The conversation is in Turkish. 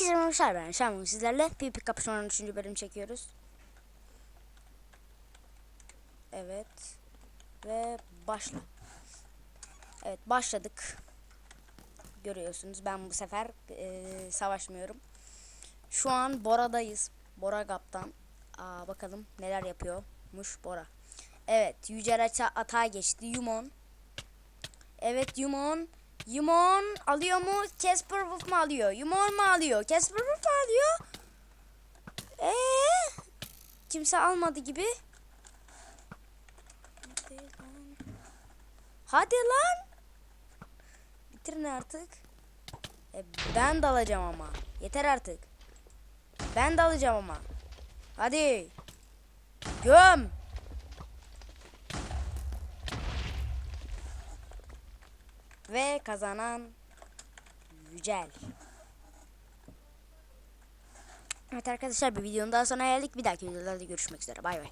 Herkese merhabalar ben Şamil sizlerle PvP Kapışmanın 3. bölüm çekiyoruz. Evet. Ve başla. Evet başladık. Görüyorsunuz ben bu sefer eee, savaşmıyorum. Şu an Bora'dayız. Bora Kaptan. Aa, bakalım neler yapıyormuş Bora. Evet Yücel Ata atağa geçti. Yumon. Evet Yumon. Yumon alıyor mu? Casper Wolf mu alıyor? Yumon mu alıyor? Casper Wolf mu alıyor? Eee? Kimse almadı gibi. Hadi lan. Bitirin artık. E, ben de alacağım ama. Yeter artık. Ben de alacağım ama. Hadi. Göm. Ve kazanan Yücel. Evet arkadaşlar bir videonun daha sonra geldik. Bir dahaki videolarda görüşmek üzere. Bay bay.